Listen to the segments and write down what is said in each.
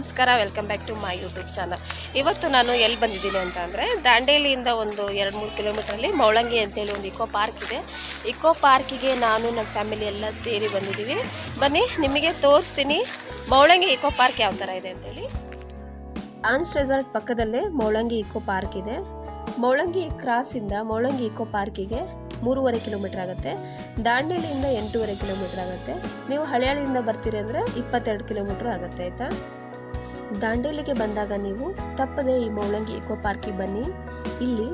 ನಮಸ್ಕಾರ welcome back to my YouTube channel ಇವತ್ತು ನಾನು ಎಲ್ಲಿ ಬಂದಿದ್ದೀನಿ ಅಂತ ಅಂದರೆ, ದಾಂಡೇಲಿಯಿಂದ ಒಂದು ಎರಡು ಮೂರು ಕಿಲೋಮೀಟ್ರಲ್ಲಿ ಮೌಳಂಗಿ ಅಂತೇಳಿ ಒಂದು ಇಕೋ ಪಾರ್ಕ್ ಇದೆ. ಇಕೋ ಪಾರ್ಕಿಗೆ ನಾನು ನನ್ನ ಫ್ಯಾಮಿಲಿ ಎಲ್ಲ ಸೇರಿ ಬಂದಿದ್ದೀವಿ. ಬನ್ನಿ, ನಿಮಗೆ ತೋರಿಸ್ತೀನಿ ಮೌಳಂಗಿ ಇಕೋ ಪಾರ್ಕ್ ಯಾವ ಥರ ಇದೆ ಅಂತೇಳಿ. ಆನ್ಸ್ ರೆಸಾರ್ಟ್ ಪಕ್ಕದಲ್ಲೇ ಮೌಳಂಗಿ ಇಕೋ ಪಾರ್ಕ್ ಇದೆ. ಮೌಳಂಗಿ ಕ್ರಾಸಿಂದ ಮೌಳಂಗಿ ಇಕೋ ಪಾರ್ಕಿಗೆ ಮೂರುವರೆ ಕಿಲೋಮೀಟರ್ ಆಗುತ್ತೆ. ದಾಂಡೇಲಿಯಿಂದ ಎಂಟೂವರೆ ಕಿಲೋಮೀಟರ್ ಆಗುತ್ತೆ. ನೀವು ಹಳೆಯಾಳಿಯಿಂದ ಬರ್ತೀರಿ ಅಂದರೆ ಇಪ್ಪತ್ತೆರಡು ಕಿಲೋಮೀಟರ್ ಆಗುತ್ತೆ, ಆಯಿತಾ? ದಾಂಡೇಲಿಗೆ ಬಂದಾಗ ನೀವು ತಪ್ಪದೆ ಈ ಮೌಳಂಗಿ ಇಕೋ ಪಾರ್ಕಿಗೆ ಬನ್ನಿ. ಇಲ್ಲಿ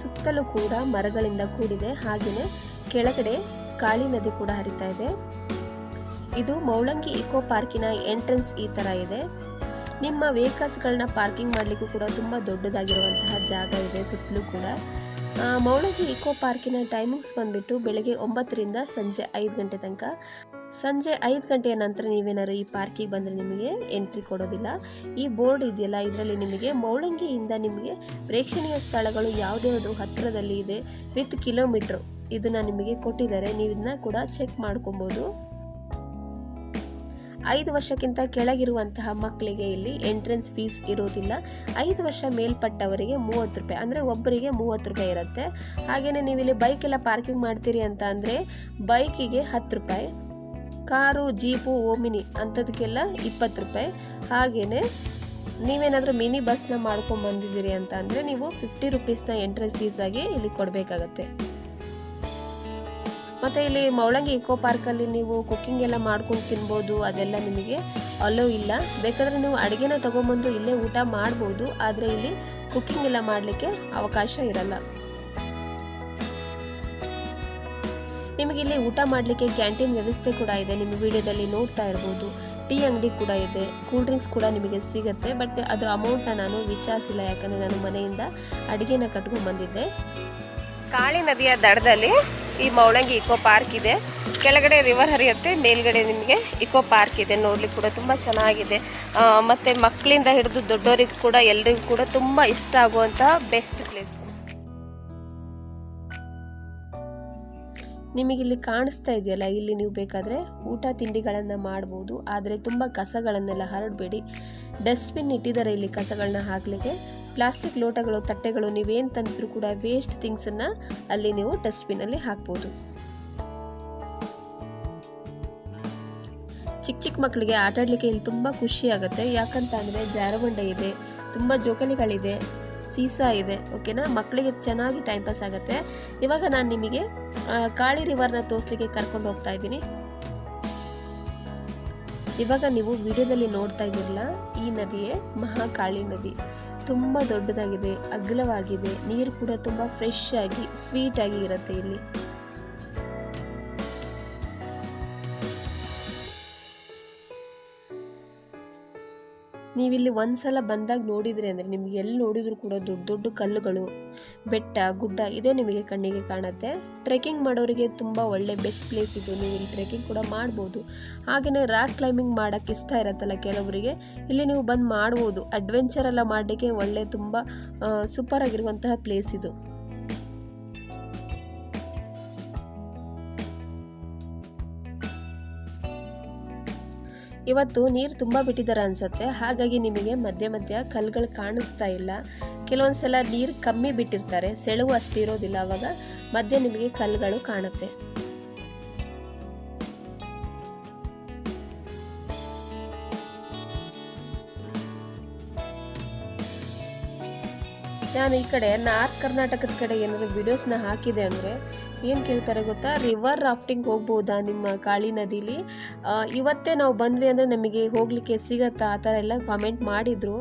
ಸುತ್ತಲೂ ಕೂಡ ಮರಗಳಿಂದ ಕೂಡಿದೆ. ಹಾಗೆಯೇ ಕೆಳಗಡೆ ಕಾಳಿ ನದಿ ಕೂಡ ಹರಿತಾ ಇದೆ. ಇದು ಮೌಳಂಗಿ ಇಕೋ ಪಾರ್ಕಿನ ಎಂಟ್ರೆನ್ಸ್ ಈ ಥರ ಇದೆ. ನಿಮ್ಮ ವೆಹಿಕಲ್ಸ್ಗಳನ್ನ ಪಾರ್ಕಿಂಗ್ ಮಾಡಲಿಕ್ಕೂ ಕೂಡ ತುಂಬ ದೊಡ್ಡದಾಗಿರುವಂತಹ ಜಾಗ ಇದೆ ಸುತ್ತಲೂ ಕೂಡ. ಮೌಳಂಗಿ ಇಕೋ ಪಾರ್ಕಿನ ಟೈಮಿಂಗ್ಸ್ ಬಂದ್ಬಿಟ್ಟು ಬೆಳಗ್ಗೆ ಒಂಬತ್ತರಿಂದ ಸಂಜೆ ಐದು ಗಂಟೆ ತನಕ ಸಂಜೆ ಐದು ಗಂಟೆಯ ನಂತರ ನೀವೇನಾದ್ರು ಈ ಪಾರ್ಕಿಗೆ ಬಂದರೆ ನಿಮಗೆ ಎಂಟ್ರಿ ಕೊಡೋದಿಲ್ಲ. ಈ ಬೋರ್ಡ್ ಇದೆಯಲ್ಲ, ಇದರಲ್ಲಿ ನಿಮಗೆ ಮೌಳಂಗಿಯಿಂದ ನಿಮಗೆ ಪ್ರೇಕ್ಷಣೀಯ ಸ್ಥಳಗಳು ಯಾವುದ್ಯಾವುದು ಹತ್ತಿರದಲ್ಲಿ ಇದೆ, ವಿತ್ ಕಿಲೋಮೀಟ್ರ್ ಇದನ್ನು ನಿಮಗೆ ಕೊಟ್ಟಿದ್ದಾರೆ. ನೀವು ಇದನ್ನ ಕೂಡ ಚೆಕ್ ಮಾಡ್ಕೊಬೋದು. ಐದು ವರ್ಷಕ್ಕಿಂತ ಕೆಳಗಿರುವಂತಹ ಮಕ್ಕಳಿಗೆ ಇಲ್ಲಿ ಎಂಟ್ರೆನ್ಸ್ ಫೀಸ್ ಇರೋದಿಲ್ಲ. ಐದು ವರ್ಷ ಮೇಲ್ಪಟ್ಟವರಿಗೆ ಮೂವತ್ತು ರೂಪಾಯಿ, ಅಂದರೆ ಒಬ್ಬರಿಗೆ ಮೂವತ್ತು ರೂಪಾಯಿ ಇರುತ್ತೆ. ಹಾಗೆಯೇ ನೀವು ಇಲ್ಲಿ ಬೈಕೆಲ್ಲ ಪಾರ್ಕಿಂಗ್ ಮಾಡ್ತೀರಿ ಅಂತ ಅಂದರೆ ಬೈಕಿಗೆ ಹತ್ತು ರೂಪಾಯಿ. ಕಾರು, ಜೀಪು, ಓಮಿನಿ ಅಂಥದಕ್ಕೆಲ್ಲ ಇಪ್ಪತ್ತು ರೂಪಾಯಿ. ಹಾಗೆಯೇ ನೀವೇನಾದರೂ ಮಿನಿ ಬಸ್ನ ಮಾಡ್ಕೊಂಡು ಬಂದಿದ್ದೀರಿ ಅಂತ ಅಂದರೆ ನೀವು ಫಿಫ್ಟಿ ರುಪೀಸ್ನ ಎಂಟ್ರೆನ್ಸ್ ಫೀಸಾಗಿ ಇಲ್ಲಿ ಕೊಡಬೇಕಾಗತ್ತೆ. ಮತ್ತು ಇಲ್ಲಿ ಮೌಳಂಗಿ ಇಕೋ ಪಾರ್ಕಲ್ಲಿ ನೀವು ಕುಕ್ಕಿಂಗ್ ಎಲ್ಲ ಮಾಡ್ಕೊಂಡು ತಿನ್ಬೋದು, ಅದೆಲ್ಲ ನಿಮಗೆ ಅಲೋ ಇಲ್ಲ. ಬೇಕಾದರೆ ನೀವು ಅಡುಗೆನ ತೊಗೊಂಬಂದು ಇಲ್ಲೇ ಊಟ ಮಾಡ್ಬೋದು, ಆದರೆ ಇಲ್ಲಿ ಕುಕ್ಕಿಂಗ್ ಎಲ್ಲ ಮಾಡಲಿಕ್ಕೆ ಅವಕಾಶ ಇರಲ್ಲ. ನಿಮಗೆ ಇಲ್ಲಿ ಊಟ ಮಾಡಲಿಕ್ಕೆ ಕ್ಯಾಂಟೀನ್ ವ್ಯವಸ್ಥೆ ಕೂಡ ಇದೆ. ನಿಮ್ಮ ವಿಡಿಯೋದಲ್ಲಿ ನೋಡ್ತಾ ಇರ್ಬೋದು. ಟೀ ಅಂಗಡಿ ಕೂಡ ಇದೆ. ಕೂಲ್ ಡ್ರಿಂಕ್ಸ್ ಕೂಡ ನಿಮಗೆ ಸಿಗುತ್ತೆ. ಬಟ್ ಅದರ ಅಮೌಂಟ್ನ ನಾನು ವಿಚಾರಿಸಿಲ್ಲ. ಯಾಕಂದರೆ ನಾನು ಮನೆಯಿಂದ ಅಡುಗೆನ ಕಟ್ಕೊಂಡು ಬಂದಿದ್ದೆ. ಕಾಳಿ ನದಿಯ ದಡದಲ್ಲಿ ಈ ಮೌಳಂಗಿ ಇಕೋ ಪಾರ್ಕ್ ಇದೆ. ಕೆಳಗಡೆ ರಿವರ್ ಹರಿಯುತ್ತೆ. ಮೇಲ್ಗಡೆ ನಿಮಗೆ ಇಕೋ ಪಾರ್ಕ್ ಇದೆ. ನೋಡ್ಲಿಕ್ಕೆ ಕೂಡ ತುಂಬ ಚೆನ್ನಾಗಿದೆ. ಮತ್ತು ಮಕ್ಕಳಿಂದ ಹಿಡಿದು ದೊಡ್ಡವರಿಗೂ ಕೂಡ, ಎಲ್ರಿಗೂ ಕೂಡ ತುಂಬ ಇಷ್ಟ ಆಗುವಂತಹ ಬೆಸ್ಟ್ ಪ್ಲೇಸ್ ನಿಮಗೆ ಇಲ್ಲಿ ಕಾಣಿಸ್ತಾ ಇದೆಯಲ್ಲ, ಇಲ್ಲಿ ನೀವು ಬೇಕಾದರೆ ಊಟ ತಿಂಡಿಗಳನ್ನು ಮಾಡ್ಬೋದು, ಆದರೆ ತುಂಬ ಕಸಗಳನ್ನೆಲ್ಲ ಹರಡಬೇಡಿ. ಡಸ್ಟ್ಬಿನ್ ಇಟ್ಟಿದ್ದಾರೆ ಇಲ್ಲಿ ಕಸಗಳನ್ನ ಹಾಕಲಿಕ್ಕೆ. ಪ್ಲಾಸ್ಟಿಕ್ ಲೋಟಗಳು, ತಟ್ಟೆಗಳು, ನೀವೇನು ತಂದರೂ ಕೂಡ ವೇಸ್ಟ್ ಥಿಂಗ್ಸನ್ನು ಅಲ್ಲಿ ನೀವು ಡಸ್ಟ್ಬಿನ್ನಲ್ಲಿ ಹಾಕ್ಬೋದು. ಚಿಕ್ಕ ಚಿಕ್ಕ ಮಕ್ಕಳಿಗೆ ಆಟಾಡಲಿಕ್ಕೆ ಇಲ್ಲಿ ತುಂಬ ಖುಷಿ ಆಗುತ್ತೆ. ಯಾಕಂತ ಅಂದರೆ ಜಾರಬಂಡೆ ಇದೆ, ತುಂಬ ಜೋಕಾಲಿಗಳಿದೆ. ಸೀಸಾ ಇದೆ, ಓಕೆನಾ? ಮಕ್ಕಳಿಗೆ ಚೆನ್ನಾಗಿ ಟೈಮ್ ಪಾಸ್ ಆಗುತ್ತೆ. ಇವಾಗ ನಾನು ನಿಮಗೆ ಕಾಳಿ ರಿವರ್ನ ತೋರಿಸ್ಲಿಕ್ಕೆ ಕರ್ಕೊಂಡು ಹೋಗ್ತಾ ಇದ್ದೀನಿ. ಇವಾಗ ನೀವು ವಿಡಿಯೋದಲ್ಲಿ ನೋಡ್ತಾ ಇದ್ದೀರಲ್ಲ, ಈ ನದಿಯೇ ಮಹಾಕಾಳಿ ನದಿ. ತುಂಬ ದೊಡ್ಡದಾಗಿದೆ, ಅಗಲವಾಗಿದೆ, ನೀರು ಕೂಡ ತುಂಬ ಫ್ರೆಶ್ ಆಗಿ ಸ್ವೀಟ್ ಆಗಿ ಇರುತ್ತೆ ಇಲ್ಲಿ. ನೀವಿಲ್ಲಿ ಒಂದ್ಸಲ ಬಂದಾಗ ನೋಡಿದರೆ ಅಂದರೆ ನಿಮ್ಗೆ ಎಲ್ಲಿ ನೋಡಿದರೂ ಕೂಡ ದೊಡ್ಡ ದೊಡ್ಡ ಕಲ್ಲುಗಳು, ಬೆಟ್ಟ, ಗುಡ್ಡ ಇದೇ ನಿಮಗೆ ಕಣ್ಣಿಗೆ ಕಾಣುತ್ತೆ. ಟ್ರೆಕ್ಕಿಂಗ್ ಮಾಡೋರಿಗೆ ತುಂಬ ಒಳ್ಳೆ ಬೆಸ್ಟ್ ಪ್ಲೇಸ್ ಇದು. ನೀವು ಇಲ್ಲಿ ಟ್ರೆಕ್ಕಿಂಗ್ ಕೂಡ ಮಾಡ್ಬೋದು. ಹಾಗೆಯೇ ರಾಕ್ ಕ್ಲೈಂಬಿಂಗ್ ಮಾಡೋಕ್ಕೆ ಇಷ್ಟ ಇರುತ್ತಲ್ಲ ಕೆಲವರಿಗೆ ಇಲ್ಲಿ ನೀವು ಬಂದು ಮಾಡ್ಬೋದು. ಅಡ್ವೆಂಚರ್ ಎಲ್ಲ ಮಾಡಲಿಕ್ಕೆ ಒಳ್ಳೆ ತುಂಬ ಸೂಪರ್ ಆಗಿರುವಂತಹ ಪ್ಲೇಸ್ ಇದು. ಇವತ್ತು ನೀರು ತುಂಬ ಬಿಟ್ಟಿದ್ದಾರೆ ಅನ್ಸುತ್ತೆ. ಹಾಗಾಗಿ ನಿಮಗೆ ಮಧ್ಯ ಮಧ್ಯ ಕಲ್ಲುಗಳು ಕಾಣಿಸ್ತಾ ಇಲ್ಲ. ಕೆಲವೊಂದು ಸಲ ನೀರು ಕಮ್ಮಿ ಬಿಟ್ಟಿರ್ತಾರೆ. ಸೆಳವು ಅಷ್ಟಿರೋದಿಲ್ಲ ಅವಾಗ ಮಧ್ಯೆ ನಿಮಗೆ ಕಲ್ಲುಗಳು ಕಾಣುತ್ತೆ. ನಾನು ಈ ಕಡೆ ನಾರ್ತ್ ಕರ್ನಾಟಕದ ಕಡೆ ಏನಾದ್ರು ವಿಡಿಯೋಸ್ನ ಹಾಕಿದೆ ಅಂದರೆ ಏನು ಕೇಳ್ತಾರೆ ಗೊತ್ತಾ? ರಿವರ್ ರಾಫ್ಟಿಂಗ್ ಹೋಗ್ಬೋದಾ ನಿಮ್ಮ ಕಾಳಿ ನದಿಲಿ? ಇವತ್ತೇ ನಾವು ಬಂದ್ವಿ ಅಂದರೆ ನಮಗೆ ಹೋಗಲಿಕ್ಕೆ ಸಿಗತ್ತಾ? ಆ ಥರ ಎಲ್ಲ ಕಾಮೆಂಟ್ ಮಾಡಿದರು.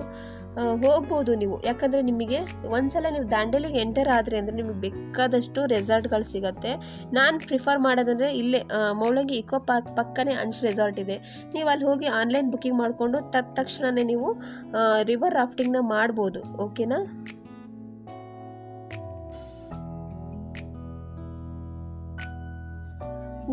ಹೋಗ್ಬೋದು ನೀವು. ಯಾಕಂದರೆ ನಿಮಗೆ ಒಂದ್ಸಲ ನೀವು ದಾಂಡೇಲಿಗೆ ಎಂಟರ್ ಆದರೆ ಅಂದರೆ ನಿಮಗೆ ಬೇಕಾದಷ್ಟು ರೆಸಾರ್ಟ್ಗಳು ಸಿಗುತ್ತೆ. ನಾನು ಪ್ರಿಫರ್ ಮಾಡೋದಂದರೆ ಇಲ್ಲೇ ಮೌಳಗಿ ಇಕೋ ಪಾರ್ಕ್ ಪಕ್ಕನೇ ಅಂಚ್ ರೆಸಾರ್ಟ್ ಇದೆ. ನೀವು ಅಲ್ಲಿ ಹೋಗಿ ಆನ್ಲೈನ್ ಬುಕ್ಕಿಂಗ್ ಮಾಡಿಕೊಂಡು ತಕ್ಷಣವೇ ನೀವು ರಿವರ್ ರಾಫ್ಟಿಂಗ್ನ ಮಾಡ್ಬೋದು. ಓಕೆನಾ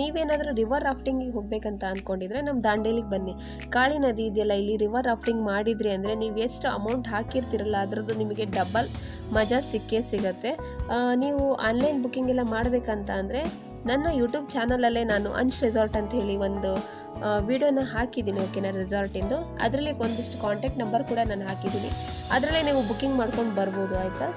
ನೀವೇನಾದರೂ ರಿವರ್ ರಾಫ್ಟಿಂಗಿಗೆ ಹೋಗಬೇಕಂತ ಅಂದ್ಕೊಂಡಿದ್ರೆ ನಮ್ಮ ದಾಂಡೇಲಿಗೆ ಬನ್ನಿ. ಕಾಳಿ ನದಿ ಇದೆಯಲ್ಲ, ಇಲ್ಲಿ ರಿವರ್ ರಾಫ್ಟಿಂಗ್ ಮಾಡಿದ್ರಿ ಅಂದರೆ ನೀವು ಎಷ್ಟು ಅಮೌಂಟ್ ಹಾಕಿರ್ತಿರಲ್ಲ, ಅದರದ್ದು ನಿಮಗೆ ಡಬಲ್ ಮಜಾ ಸಿಕ್ಕೇ ಸಿಗತ್ತೆ. ನೀವು ಆನ್ಲೈನ್ ಬುಕ್ಕಿಂಗ್ ಎಲ್ಲ ಮಾಡಬೇಕಂತ ಅಂದರೆ ನನ್ನ ಯೂಟ್ಯೂಬ್ ಚಾನಲಲ್ಲೇ ನಾನು ಅನ್ಶ್ ರೆಸಾರ್ಟ್ ಅಂತ ಹೇಳಿ ಒಂದು ವಿಡಿಯೋನ ಹಾಕಿದ್ದೀನಿ ಓಕೆನಾ ರೆಸಾರ್ಟಿಂದು ಅದರಲ್ಲಿ ಒಂದಿಷ್ಟು ಕಾಂಟ್ಯಾಕ್ಟ್ ನಂಬರ್ ಕೂಡ ನಾನು ಹಾಕಿದ್ದೀನಿ. ಅದರಲ್ಲೇ ನೀವು ಬುಕ್ಕಿಂಗ್ ಮಾಡ್ಕೊಂಡು ಬರ್ಬೋದು, ಆಯಿತಾ?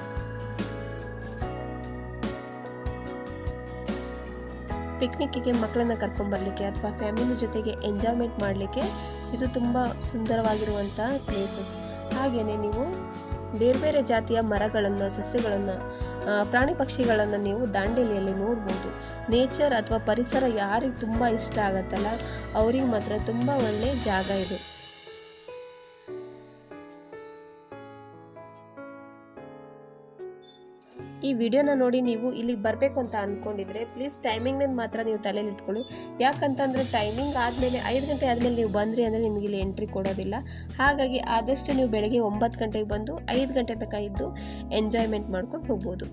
ಪಿಕ್ನಿಕ್ಕಿಗೆ ಮಕ್ಕಳನ್ನ ಕರ್ಕೊಂಡ್ಬರ್ಲಿಕ್ಕೆ ಅಥವಾ ಫ್ಯಾಮಿಲಿ ಜೊತೆಗೆ ಎಂಜಾಯ್ಮೆಂಟ್ ಮಾಡಲಿಕ್ಕೆ ಇದು ತುಂಬ ಸುಂದರವಾಗಿರುವಂಥ ಪ್ಲೇಸಸ್ ಹಾಗೆಯೇ ನೀವು ಬೇರೆ ಬೇರೆ ಜಾತಿಯ ಮರಗಳನ್ನು, ಸಸ್ಯಗಳನ್ನು ಪ್ರಾಣಿ ಪಕ್ಷಿಗಳನ್ನು ನೀವು ದಾಂಡೇಲಿಯಲ್ಲಿ ನೋಡ್ಬೋದು. ನೇಚರ್ ಅಥವಾ ಪರಿಸರ ಯಾರಿಗೆ ತುಂಬ ಇಷ್ಟ ಆಗತ್ತಲ್ಲ, ಅವ್ರಿಗೆ ಮಾತ್ರ ತುಂಬ ಒಳ್ಳೆಯ ಜಾಗ ಇದು. ಈ ವಿಡಿಯೋನ ನೋಡಿ ನೀವು ಇಲ್ಲಿಗೆ ಬರಬೇಕು ಅಂತ ಅಂದ್ಕೊಂಡಿದ್ರೆ ಪ್ಲೀಸ್ ಟೈಮಿಂಗ್ನ ಮಾತ್ರ ನೀವು ತಲೆಯಲ್ಲಿ ಇಟ್ಕೊಳ್ಳಿ. ಯಾಕಂತಂದರೆ ಟೈಮಿಂಗ್ ಆದಮೇಲೆ ಐದು ಗಂಟೆ ಆದಮೇಲೆ ನೀವು ಬಂದ್ರಿ ಅಂದರೆ ನಿಮಗೆ ಇಲ್ಲಿ ಎಂಟ್ರಿ ಕೊಡೋದಿಲ್ಲ. ಹಾಗಾಗಿ ಆದಷ್ಟು ನೀವು ಬೆಳಗ್ಗೆ ಒಂಬತ್ತು ಗಂಟೆಗೆ ಬಂದು ಐದು ಗಂಟೆ ತನಕ ಇದ್ದು ಎಂಜಾಯ್ಮೆಂಟ್ ಮಾಡ್ಕೊಂಡು ಹೋಗ್ಬೋದು.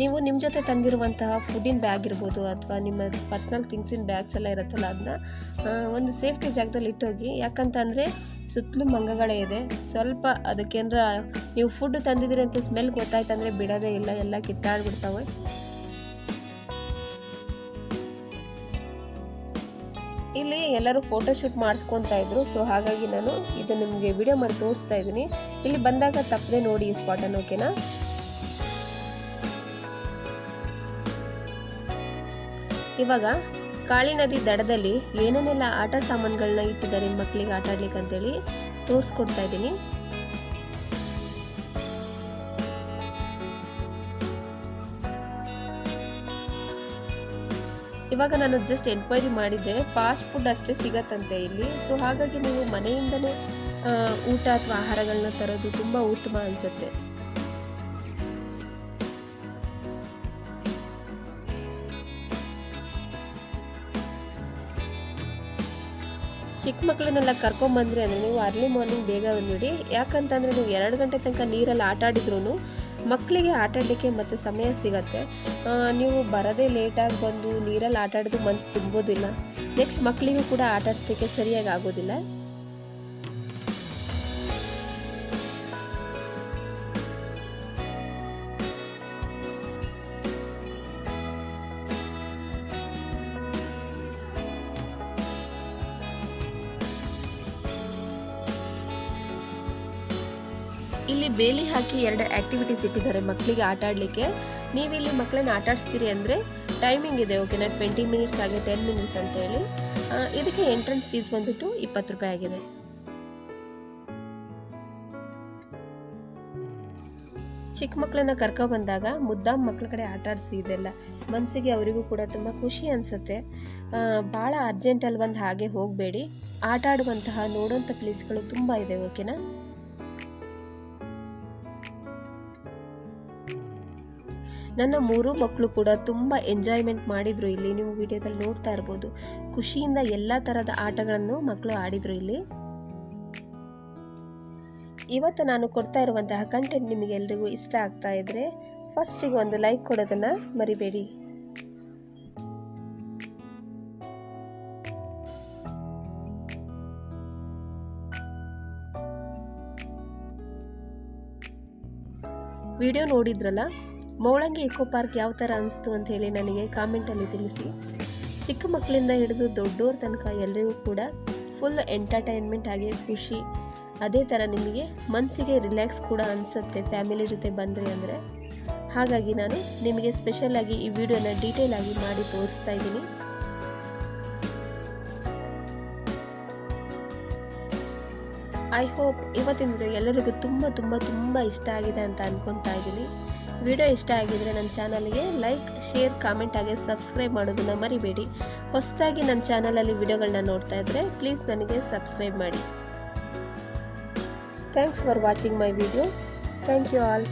ನೀವು ನಿಮ್ಮ ಜೊತೆ ತಂದಿರುವಂತಹ ಫುಡ್ಡಿನ ಬ್ಯಾಗ್ ಇರ್ಬೋದು ಅಥವಾ ನಿಮ್ಮ ಪರ್ಸ್ನಲ್ ಥಿಂಗ್ಸಿನ ಬ್ಯಾಗ್ಸ್ ಎಲ್ಲ ಇರುತ್ತಲ್ಲ ಅದನ್ನ ಒಂದು ಸೇಫ್ಟಿ ಜಾಗದಲ್ಲಿ ಇಟ್ಟೋಗಿ. ಯಾಕಂತಂದರೆ ಸುತ್ತಲೂ ಮಂಗಗಳೇ ಇದೆ. ಸ್ವಲ್ಪ ಅದಕ್ಕೇನರ ನೀವು ಫುಡ್ ತಂದಿದ್ದೀರಿ ಅಂತ ಸ್ಮೆಲ್ ಗೊತ್ತಾಯ್ತಂದ್ರೆ ಬಿಡೋದೇ ಇಲ್ಲ, ಎಲ್ಲ ಕಿತ್ತಾಡ್ಬಿಡ್ತಾವೆ. ಇಲ್ಲಿ ಎಲ್ಲರೂ ಫೋಟೋಶೂಟ್ ಮಾಡಿಸ್ಕೊತಾ ಇದ್ರು ಸೊ ಹಾಗಾಗಿ ನಾನು ಇದು ನಿಮಗೆ ವಿಡಿಯೋ ಮಾಡಿ ತೋರಿಸ್ತಾ ಇದ್ದೀನಿ. ಇಲ್ಲಿ ಬಂದಾಗ ತಪ್ಪದೆ ನೋಡಿ ಈ ಸ್ಪಾಟನ್ನು ಓಕೆನಾ ಇವಾಗ ಕಾಳಿ ನದಿ ದಡದಲ್ಲಿ ಏನೇನೆಲ್ಲ ಆಟ ಸಾಮಾನುಗಳನ್ನ ಇಟ್ಟಿದ್ದಾರೆ ಮಕ್ಕಳಿಗೆ ಆಟ ಆಡ್ಲಿಕ್ಕೆ ಅಂತೇಳಿ ತೋರಿಸ್ಕೊಡ್ತಾ ಇದ್ದೀನಿ. ಇವಾಗ ನಾನು ಜಸ್ಟ್ ಎನ್ಕ್ವೈರಿ ಮಾಡಿದ್ದೆ ಫಾಸ್ಟ್ ಫುಡ್ ಅಷ್ಟೇ ಸಿಗತ್ತಂತೆ ಇಲ್ಲಿ. ಸೊ ಹಾಗಾಗಿ ನೀವು ಮನೆಯಿಂದಲೇ ಊಟ ಅಥವಾ ಆಹಾರಗಳನ್ನ ತರೋದು ತುಂಬ ಉತ್ತಮ ಅನಿಸುತ್ತೆ. ಚಿಕ್ಕ ಮಕ್ಕಳನ್ನೆಲ್ಲ ಕರ್ಕೊಂಬಂದ್ರಿ ಅಂದರೆ ನೀವು ಅರ್ಲಿ ಮಾರ್ನಿಂಗ್ ಬೇಗ ಬಂದ್ಬಿಡಿ ಯಾಕಂತಂದರೆ ನೀವು ಎರಡು ಗಂಟೆ ತನಕ ನೀರಲ್ಲಿ ಆಟ ಆಡಿದ್ರು ಮಕ್ಕಳಿಗೆ ಆಟ ಆಡಲಿಕ್ಕೆ ಮತ್ತೆ ಸಮಯ ಸಿಗತ್ತೆ. ನೀವು ಬರೋದೇ ಲೇಟಾಗಿ ಬಂದು ನೀರಲ್ಲಿ ಆಟ ಆಡೋದು ಮನಸ್ಸು ತುಂಬೋದಿಲ್ಲ. ನೆಕ್ಸ್ಟ್ ಮಕ್ಕಳಿಗೂ ಕೂಡ ಆಟ ಸರಿಯಾಗಿ ಆಗೋದಿಲ್ಲ. ಇಲ್ಲಿ ಬೇಲಿ ಹಾಕಿ ಎರಡು ಆಕ್ಟಿವಿಟೀಸ್ ಇಟ್ಟಿದ್ದಾರೆ ಮಕ್ಕಳಿಗೆ ಆಟ ಆಡಲಿಕ್ಕೆ. ನೀವು ಇಲ್ಲಿ ಮಕ್ಕಳನ್ನ ಆಟ ಆಡಿಸ್ತೀರಿ ಅಂದರೆ ಟೈಮಿಂಗ್ ಇದೆ ಓಕೆನಾ ಟ್ವೆಂಟಿ ಮಿನಿಟ್ಸ್ ಆಗಿ ಟೆನ್ ಮಿನಿಟ್ಸ್ ಅಂತ ಹೇಳಿ. ಇದಕ್ಕೆ ಎಂಟ್ರೆನ್ಸ್ ಫೀಸ್ ಬಂದುಬಿಟ್ಟು ಇಪ್ಪತ್ತು ರೂಪಾಯಿ ಆಗಿದೆ. ಚಿಕ್ಕ ಮಕ್ಕಳನ್ನ ಕರ್ಕೊ ಬಂದಾಗ ಮುದ್ದಾಮ್ ಮಕ್ಕಳ ಕಡೆ ಆಟ ಆಡಿಸಿ ಇದೆಲ್ಲ. ಮನಸ್ಸಿಗೆ ಅವರಿಗೂ ಕೂಡ ತುಂಬ ಖುಷಿ ಅನಿಸುತ್ತೆ. ಭಾಳ ಅರ್ಜೆಂಟಲ್ಲಿ ಬಂದು ಹಾಗೆ ಹೋಗಬೇಡಿ. ಆಟ ಆಡುವಂತಹ ನೋಡುವಂಥ ಪ್ಲೇಸ್ಗಳು ತುಂಬ ಇದೆ ಓಕೆನಾ ನನ್ನ ಮೂರು ಮಕ್ಕಳು ಕೂಡ ತುಂಬ ಎಂಜಾಯ್ಮೆಂಟ್ ಮಾಡಿದರು ಇಲ್ಲಿ. ನೀವು ವಿಡಿಯೋದಲ್ಲಿ ನೋಡ್ತಾ ಇರ್ಬೋದು. ಖುಷಿಯಿಂದ ಎಲ್ಲ ಥರದ ಆಟಗಳನ್ನು ಮಕ್ಕಳು ಆಡಿದರು ಇಲ್ಲಿ. ಇವತ್ತು ನಾನು ಕೊಡ್ತಾ ಇರುವಂತಹ ಕಂಟೆಂಟ್ ನಿಮಗೆ ಎಲ್ರಿಗೂ ಇಷ್ಟ ಆಗ್ತಾ ಇದ್ರೆ ಫಸ್ಟಿಗೆ ಒಂದು ಲೈಕ್ ಕೊಡೋದನ್ನು ಮರಿಬೇಡಿ. ವಿಡಿಯೋ ನೋಡಿದ್ರಲ್ಲ? ಮೌಳಂಗಿ ಇಕೋ ಪಾರ್ಕ್ ಯಾವ ಥರ ಅನಿಸ್ತು ಅಂತ ಹೇಳಿ ನನಗೆ ಕಾಮೆಂಟಲ್ಲಿ ತಿಳಿಸಿ. ಚಿಕ್ಕ ಮಕ್ಕಳಿಂದ ಹಿಡಿದು ದೊಡ್ಡೋರ ತನಕ ಎಲ್ಲರಿಗೂ ಕೂಡ ಫುಲ್ ಎಂಟರ್ಟೈನ್ಮೆಂಟ್ ಆಗಿ ಖುಷಿ. ಅದೇ ಥರ ನಿಮಗೆ ಮನಸ್ಸಿಗೆ ರಿಲ್ಯಾಕ್ಸ್ ಕೂಡ ಅನಿಸುತ್ತೆ ಫ್ಯಾಮಿಲಿ ಜೊತೆ ಬಂದರೆ ಅಂದರೆ. ಹಾಗಾಗಿ ನಾನು ನಿಮಗೆ ಸ್ಪೆಷಲಾಗಿ ಈ ವಿಡಿಯೋನ ಡೀಟೇಲ್ ಆಗಿ ಮಾಡಿ ತೋರಿಸ್ತಾ ಇದ್ದೀನಿ. ಐ ಹೋಪ್ ಇವತ್ತಿನ ವಿಡಿಯೋ ಎಲ್ಲರಿಗೂ ತುಂಬ ತುಂಬ ತುಂಬ ಇಷ್ಟ ಆಗಿದೆ ಅಂತ ಅನ್ಕೊತಾ ಇದ್ದೀನಿ. ವಿಡಿಯೋ ಇಷ್ಟ ಆಗಿದ್ರೆ ನನ್ನ ಚಾನಲ್ಗೆ ಲೈಕ್, ಶೇರ್, ಕಾಮೆಂಟ್ ಹಾಗೆ ಸಬ್ಸ್ಕ್ರೈಬ್ ಮಾಡೋದನ್ನ ಮರಿಬೇಡಿ. ಹೊಸದಾಗಿ ನನ್ನ ಚಾನಲಲ್ಲಿ ವಿಡಿಯೋಗಳನ್ನ ನೋಡ್ತಾ ಇದ್ದರೆ ಪ್ಲೀಸ್ ನನಗೆ ಸಬ್ಸ್ಕ್ರೈಬ್ ಮಾಡಿ. Thanks for watching my video thank you all